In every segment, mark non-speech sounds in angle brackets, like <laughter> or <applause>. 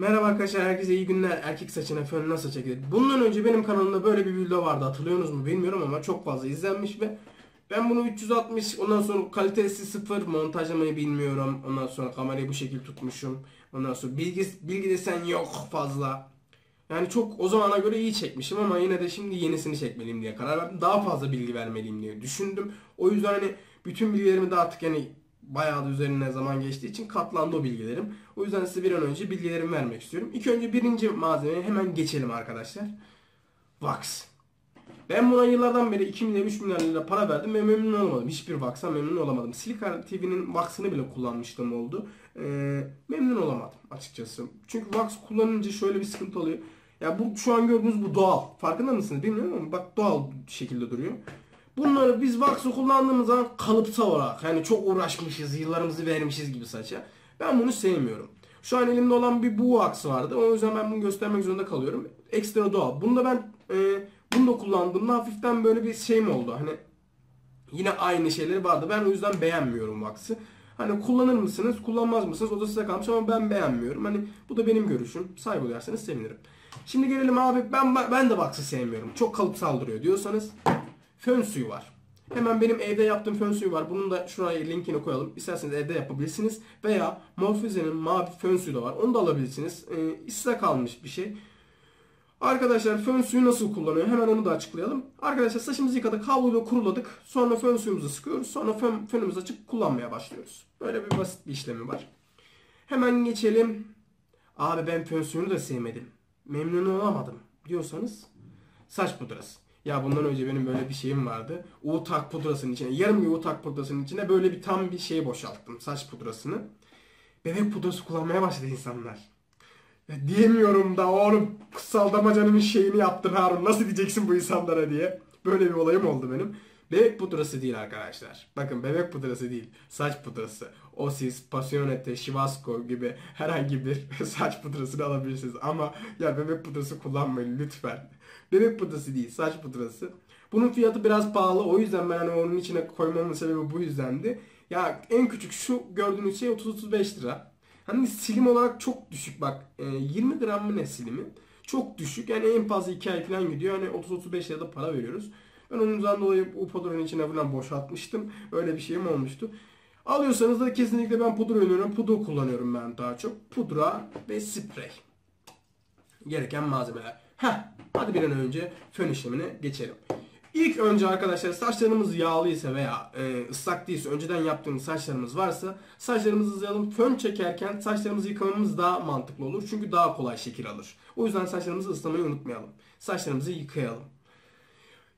Merhaba arkadaşlar, herkese iyi günler. Erkek saçına fön nasıl çekilir? Bundan önce benim kanalımda böyle bir video vardı. Hatırlıyorsunuz mu bilmiyorum ama çok fazla izlenmiş ve ben bunu 360 ondan sonra kalitesi sıfır montajlamayı bilmiyorum. Ondan sonra kamerayı bu şekilde tutmuşum. Ondan sonra bilgi bilgi desen yok fazla. Yani çok o zamana göre iyi çekmişim ama yine de şimdi yenisini çekmeliyim diye karar verdim. Daha fazla bilgi vermeliyim diye düşündüm. O yüzden hani bütün bilgilerimi de artık yani bayağı da üzerine zaman geçtiği için katlandı o bilgilerim. O yüzden size bir an önce bilgilerimi vermek istiyorum. İlk önce birinci malzemeye hemen geçelim arkadaşlar. Wax. Ben buna yıllardan beri 2 milyar 3 milyar lira para verdim ve memnun olmadım. Hiçbir Wax'a memnun olamadım. Silikon TV'nin Wax'ını bile kullanmıştım oldu. Ee, memnun olamadım açıkçası. Çünkü Wax kullanınca şöyle bir sıkıntı oluyor. Ya bu şu an gördüğünüz bu doğal. Farkında mısınız bilmiyorum ama bak doğal şekilde duruyor. Bunları biz Wax'ı kullandığımız zaman kalıpsal olarak yani çok uğraşmışız, yıllarımızı vermişiz gibi saça. Ben bunu sevmiyorum. Şu an elimde olan bir bu Wax vardı. O yüzden ben bunu göstermek zorunda kalıyorum. Ekstra doğal. Bunu da ben e, bunu da kullandığımda hafiften böyle bir şey mi oldu? Hani yine aynı şeyleri vardı. Ben o yüzden beğenmiyorum Wax'ı. Hani kullanır mısınız, kullanmaz mısınız? O da size kalmış ama ben beğenmiyorum. Hani bu da benim görüşüm. Saygı duyarsanız sevinirim. Şimdi gelelim abi ben ben de Wax'ı sevmiyorum. Çok kalıpsal duruyor diyorsanız fön suyu var. Hemen benim evde yaptığım fön suyu var. Bunun da şuraya linkini koyalım. İsterseniz evde yapabilirsiniz. Veya Morpheus'in mavi fön suyu da var. Onu da alabilirsiniz. Ee, size kalmış bir şey. Arkadaşlar fön suyu nasıl kullanıyor? Hemen onu da açıklayalım. Arkadaşlar saçımızı yıkadık, havluyla kuruladık. Sonra fön suyumuzu sıkıyoruz. Sonra fön, fönümüzü açıp kullanmaya başlıyoruz. Böyle bir basit bir işlemi var. Hemen geçelim. Abi ben fön suyunu da sevmedim. Memnun olamadım diyorsanız saç pudrası. Ya bundan önce benim böyle bir şeyim vardı. Uğutak pudrasının içine, yarım bir uğutak pudrasının içine böyle bir tam bir şey boşalttım. Saç pudrasını. Bebek pudrası kullanmaya başladı insanlar. Ya diyemiyorum da oğlum kutsal damacanın şeyini yaptın Harun. Nasıl diyeceksin bu insanlara diye. Böyle bir olayım oldu benim. Bebek pudrası değil arkadaşlar. Bakın bebek pudrası değil. Saç pudrası. Osis, Passionate, Shivasco gibi herhangi bir <laughs> saç pudrasını alabilirsiniz. Ama ya bebek pudrası kullanmayın lütfen. Bebek pudrası değil, saç pudrası. Bunun fiyatı biraz pahalı. O yüzden ben hani onun içine koymamın sebebi bu yüzdendi. Ya en küçük şu gördüğünüz şey 30-35 lira. Hani silim olarak çok düşük bak. 20 gram mı ne silimi? Çok düşük. Yani en fazla 2 ay falan gidiyor. Hani 30-35 lirada para veriyoruz. Ben onun yüzden dolayı pudranın içine falan boşaltmıştım. Öyle bir şeyim olmuştu. Alıyorsanız da kesinlikle ben pudra öneriyorum. Pudra kullanıyorum ben daha çok. Pudra ve sprey. Gereken malzemeler. Heh, hadi bir an önce fön işlemine geçelim. İlk önce arkadaşlar saçlarımız yağlıysa veya e, ıslak değilse önceden yaptığımız saçlarımız varsa saçlarımızı ızlayalım. Fön çekerken saçlarımızı yıkamamız daha mantıklı olur. Çünkü daha kolay şekil alır. O yüzden saçlarımızı ıslamayı unutmayalım. Saçlarımızı yıkayalım.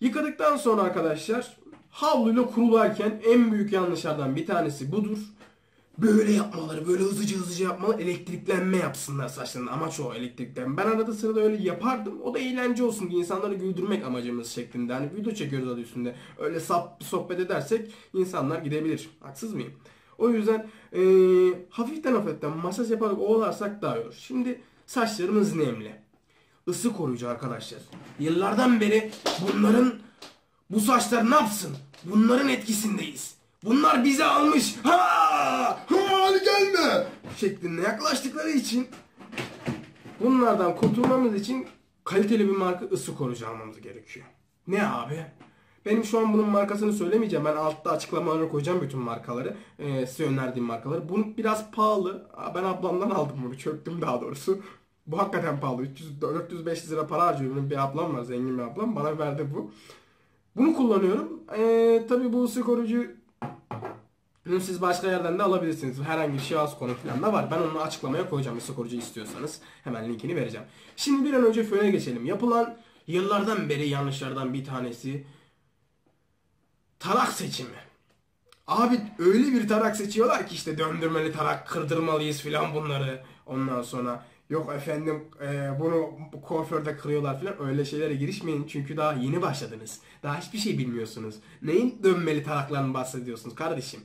Yıkadıktan sonra arkadaşlar havluyla kurularken en büyük yanlışlardan bir tanesi budur. Böyle yapmaları, böyle hızlıca hızlıca yapmalı, elektriklenme yapsınlar saçlarında. Amaç o elektriklenme. Ben arada sırada öyle yapardım. O da eğlence olsun diye insanları güldürmek amacımız şeklinde. Hani video çekiyoruz adı üstünde. Öyle sap sohbet edersek insanlar gidebilir. Haksız mıyım? O yüzden ee, hafiften hafiften masaj yaparak ovalarsak daha iyi olur. Şimdi saçlarımız nemli. Isı koruyucu arkadaşlar. Yıllardan beri bunların bu saçlar ne yapsın? Bunların etkisindeyiz. Bunlar bizi almış. Ha! Ha gelme. Şeklinde yaklaştıkları için bunlardan kurtulmamız için kaliteli bir marka ısı koruyucu almamız gerekiyor. Ne abi? Benim şu an bunun markasını söylemeyeceğim. Ben altta açıklamalara koyacağım bütün markaları. Ee, size önerdiğim markaları. Bu biraz pahalı. Ben ablamdan aldım bunu. Çöktüm daha doğrusu. Bu hakikaten pahalı. 400-500 lira para harcıyorum. Bir ablam var. Zengin bir ablam. Bana verdi bu. Bunu kullanıyorum. Ee, tabii bu ısı koruyucu siz başka yerden de alabilirsiniz. Herhangi bir şahıs konu falan da var. Ben onu açıklamaya koyacağım ısı koruyucu istiyorsanız. Hemen linkini vereceğim. Şimdi bir an önce föne geçelim. Yapılan yıllardan beri yanlışlardan bir tanesi tarak seçimi. Abi öyle bir tarak seçiyorlar ki işte döndürmeli tarak kırdırmalıyız filan bunları. Ondan sonra yok efendim e, bunu kuaförde kırıyorlar filan öyle şeylere girişmeyin çünkü daha yeni başladınız. Daha hiçbir şey bilmiyorsunuz. Neyin dönmeli taraklarını bahsediyorsunuz kardeşim?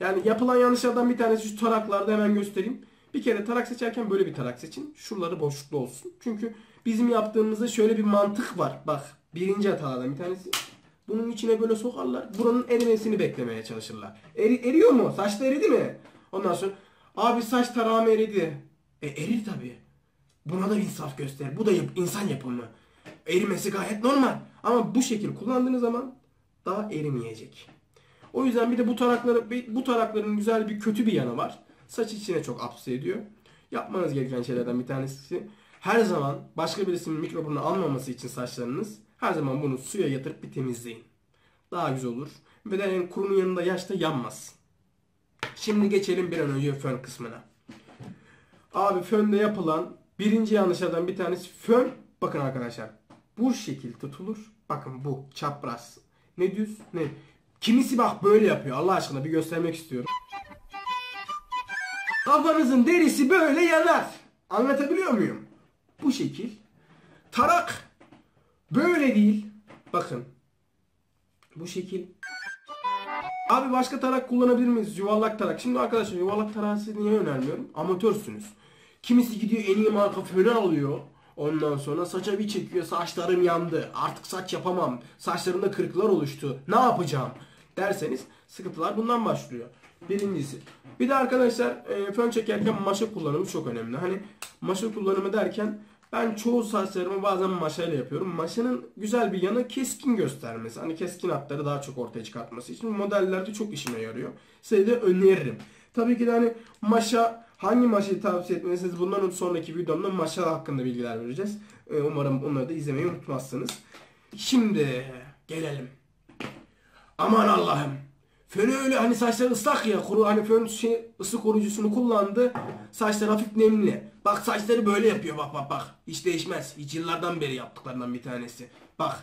Yani yapılan yanlışlardan bir tanesi şu taraklarda hemen göstereyim. Bir kere tarak seçerken böyle bir tarak seçin. Şuraları boşluklu olsun. Çünkü bizim yaptığımızda şöyle bir mantık var. Bak birinci hatalardan bir tanesi. Bunun içine böyle sokarlar. Buranın erimesini beklemeye çalışırlar. Eri, eriyor mu? Saçta eridi mi? Ondan sonra abi saç tarağım eridi. E erir tabi. Buna da insaf göster. Bu da yap- insan yapımı. Erimesi gayet normal. Ama bu şekil kullandığınız zaman daha erimeyecek. O yüzden bir de bu tarakları bu tarakların güzel bir kötü bir yanı var. Saç içine çok apse ediyor. Yapmanız gereken şeylerden bir tanesi her zaman başka birisinin mikrobunu almaması için saçlarınız her zaman bunu suya yatırıp bir temizleyin. Daha güzel olur. Ve de kurunun yanında yaş da yanmaz. Şimdi geçelim bir an önce fön kısmına. Abi fönde yapılan birinci yanlışlardan bir tanesi fön. Bakın arkadaşlar. Bu şekil tutulur. Bakın bu çapraz. Ne düz ne. Kimisi bak böyle yapıyor. Allah aşkına bir göstermek istiyorum. Kafanızın derisi böyle yanar. Anlatabiliyor muyum? Bu şekil. Tarak böyle değil. Bakın. Bu şekil. Abi başka tarak kullanabilir miyiz? Yuvarlak tarak. Şimdi arkadaşlar yuvarlak tarağı size niye önermiyorum? Amatörsünüz. Kimisi gidiyor en iyi marka fönü alıyor. Ondan sonra saça bir çekiyor. Saçlarım yandı. Artık saç yapamam. Saçlarımda kırıklar oluştu. Ne yapacağım? Derseniz sıkıntılar bundan başlıyor. Birincisi. Bir de arkadaşlar e, fön çekerken maşa kullanımı çok önemli. Hani maşa kullanımı derken ben çoğu saçlarımı bazen maşayla yapıyorum. Maşanın güzel bir yanı keskin göstermesi. Hani keskin hatları daha çok ortaya çıkartması için modellerde çok işime yarıyor. Size de öneririm. Tabii ki de hani maşa hangi maşayı tavsiye etmelisiniz bundan sonraki videomda maşa hakkında bilgiler vereceğiz. Ee, umarım onları da izlemeyi unutmazsınız. Şimdi gelelim. Aman Allah'ım. Fön öyle hani saçlar ıslak ya kuru hani fön şey ısı koruyucusunu kullandı. Saçlar hafif nemli. Bak saçları böyle yapıyor bak bak bak. Hiç değişmez. Hiç yıllardan beri yaptıklarından bir tanesi. Bak.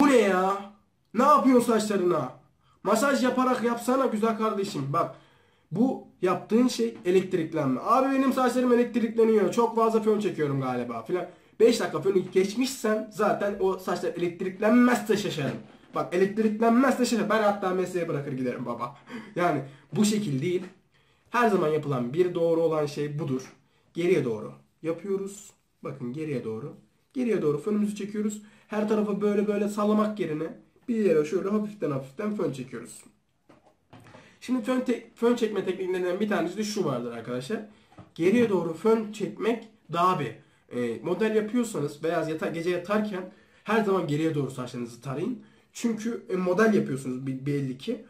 Bu ne ya? Ne yapıyorsun saçlarına? Masaj yaparak yapsana güzel kardeşim. Bak. Bu yaptığın şey elektriklenme. Abi benim saçlarım elektrikleniyor. Çok fazla fön çekiyorum galiba filan. 5 dakika fönü geçmişsen zaten o saçlar elektriklenmezse şaşarım. Bak elektriklenmezse şaşarım. Ben hatta mesleği bırakır giderim baba. <laughs> Yani bu şekil değil. Her zaman yapılan bir doğru olan şey budur. Geriye doğru yapıyoruz. Bakın geriye doğru. Geriye doğru fönümüzü çekiyoruz. Her tarafa böyle böyle sallamak yerine bir yere şöyle hafiften hafiften fön çekiyoruz. Şimdi fön, te- fön çekme tekniklerinden bir tanesi de şu vardır arkadaşlar. Geriye doğru fön çekmek daha bir e, model yapıyorsanız veya yata, gece yatarken her zaman geriye doğru saçlarınızı tarayın. Çünkü e, model yapıyorsunuz belli ki.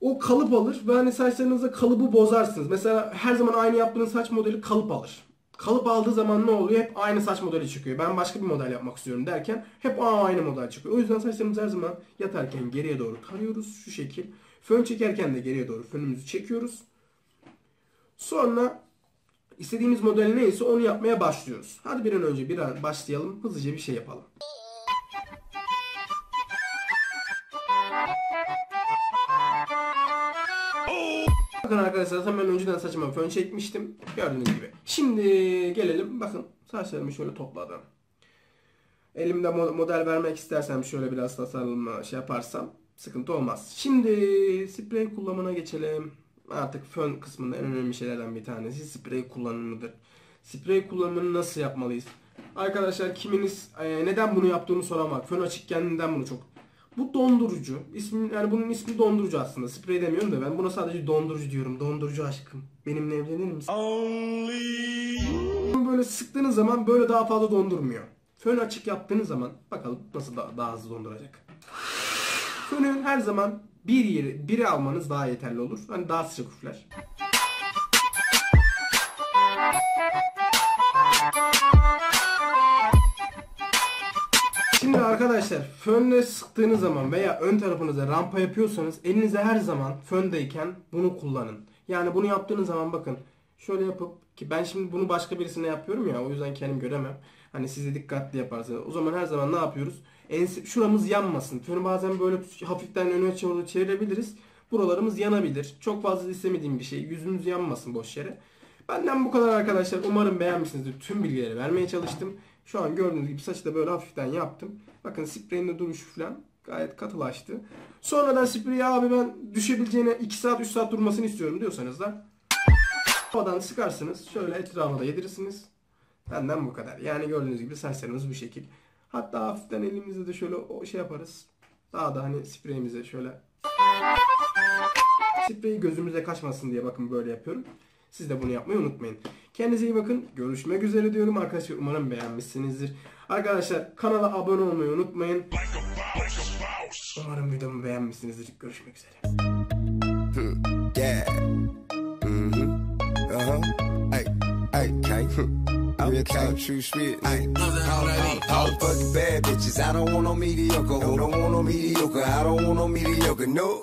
O kalıp alır ve hani saçlarınızda kalıbı bozarsınız. Mesela her zaman aynı yaptığınız saç modeli kalıp alır. Kalıp aldığı zaman ne oluyor? Hep aynı saç modeli çıkıyor. Ben başka bir model yapmak istiyorum derken hep aynı model çıkıyor. O yüzden saçlarımızı her zaman yatarken geriye doğru tarıyoruz şu şekil. Fön çekerken de geriye doğru fönümüzü çekiyoruz. Sonra istediğimiz model neyse onu yapmaya başlıyoruz. Hadi bir an önce bir an başlayalım. Hızlıca bir şey yapalım. Bakın arkadaşlar ben önceden saçıma fön çekmiştim. Gördüğünüz gibi. Şimdi gelelim. Bakın saçlarımı şöyle topladım. Elimde mo- model vermek istersem şöyle biraz tasarımla şey yaparsam sıkıntı olmaz. Şimdi sprey kullanımına geçelim. Artık fön kısmında en önemli şeylerden bir tanesi sprey kullanımıdır. Sprey kullanımını nasıl yapmalıyız? Arkadaşlar kiminiz e, neden bunu yaptığını soramak. Fön açıkken neden bunu çok bu dondurucu. İsmi, yani bunun ismi dondurucu aslında. Sprey demiyorum da ben buna sadece dondurucu diyorum. Dondurucu aşkım. Benimle evlenir misin? Böyle sıktığınız zaman böyle daha fazla dondurmuyor. Fön açık yaptığınız zaman bakalım nasıl da, daha hızlı donduracak. Fönü her zaman bir yeri, biri almanız daha yeterli olur. Hani daha sıcak üfler. Arkadaşlar fönle sıktığınız zaman veya ön tarafınıza rampa yapıyorsanız elinize her zaman föndeyken bunu kullanın. Yani bunu yaptığınız zaman bakın şöyle yapıp ki ben şimdi bunu başka birisine yapıyorum ya o yüzden kendim göremem. Hani siz dikkatli yaparsanız. O zaman her zaman ne yapıyoruz? Ense, şuramız yanmasın. Fönü bazen böyle hafiften öne doğru çevirebiliriz. Buralarımız yanabilir. Çok fazla istemediğim bir şey. Yüzünüz yanmasın boş yere. Benden bu kadar arkadaşlar. Umarım beğenmişsinizdir. Tüm bilgileri vermeye çalıştım. Şu an gördüğünüz gibi saçı da böyle hafiften yaptım. Bakın spreyin de duruşu falan gayet katılaştı. Sonradan spreyi abi ben düşebileceğine 2 saat 3 saat durmasını istiyorum diyorsanız da havadan sıkarsınız. Şöyle etrafına da yedirirsiniz. Benden bu kadar. Yani gördüğünüz gibi saçlarımız bu şekil. Hatta hafiften elimizle de şöyle o şey yaparız. Daha da hani spreyimize şöyle Spreyi gözümüze kaçmasın diye bakın böyle yapıyorum. Siz de bunu yapmayı unutmayın. Kendinize iyi bakın. Görüşmek üzere diyorum arkadaşlar. Umarım beğenmişsinizdir. Arkadaşlar kanala abone olmayı unutmayın. Umarım videomu beğenmişsinizdir. Görüşmek üzere. Yeah. Hey, hey, okay. Real talk, true shit. Hey, all, all, all fucking bad bitches. I don't want no mediocre. Who don't want no mediocre? I don't want no mediocre. No.